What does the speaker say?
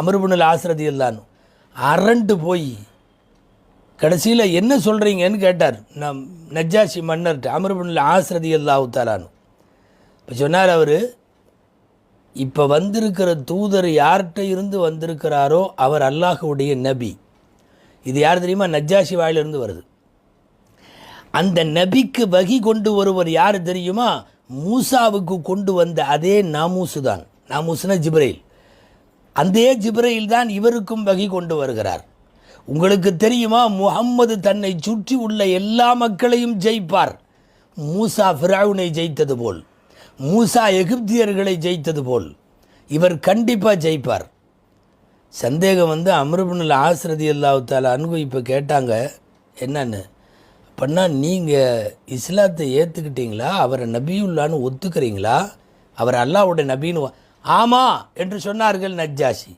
அமருபுனல் ஆசிரதி இல்லான்னு அரண்டு போய் கடைசியில் என்ன சொல்கிறீங்கன்னு கேட்டார். நம் நஜ்ஜாசி மன்னர்கிட்ட அமருபுனல் ஆசிரதி அல்லாஹு இப்போ சொன்னார் அவர் இப்போ வந்திருக்கிற தூதர் யார்கிட்ட இருந்து வந்திருக்கிறாரோ அவர் அல்லாஹுடைய நபி. இது யார் தெரியுமா? நஜ்ஜாசி வாயிலிருந்து வருது. அந்த நபிக்கு வகி கொண்டு வருவர் யார் தெரியுமா? மூசாவுக்கு கொண்டு வந்த அதே நாமூசு தான் நாமூசுனா ஜிப்ரைல். அந்த ஜிப்ரையில் தான் இவருக்கும் வகை கொண்டு வருகிறார். உங்களுக்கு தெரியுமா? முகம்மது தன்னை சுற்றி உள்ள எல்லா மக்களையும் ஜெயிப்பார். மூசா ஃபிராவுனை ஜெயித்தது போல். மூசா எகிப்தியர்களை ஜெயித்தது போல். இவர் கண்டிப்பாக ஜெயிப்பார். சந்தேகம் வந்து அமருபுனில் ஆசிரதி அல்லாவுத்தால் அன்பு இப்போ கேட்டாங்க என்னன்னு? அப்படின்னா நீங்கள் இஸ்லாத்தை ஏற்றுக்கிட்டீங்களா அவரை நபியுல்லான்னு ஒத்துக்கிறீங்களா? அவர் அல்லாஹ்வுடைய நபின்னு ஆமாம் என்று சொன்னார்கள் நஜ்ஜாசி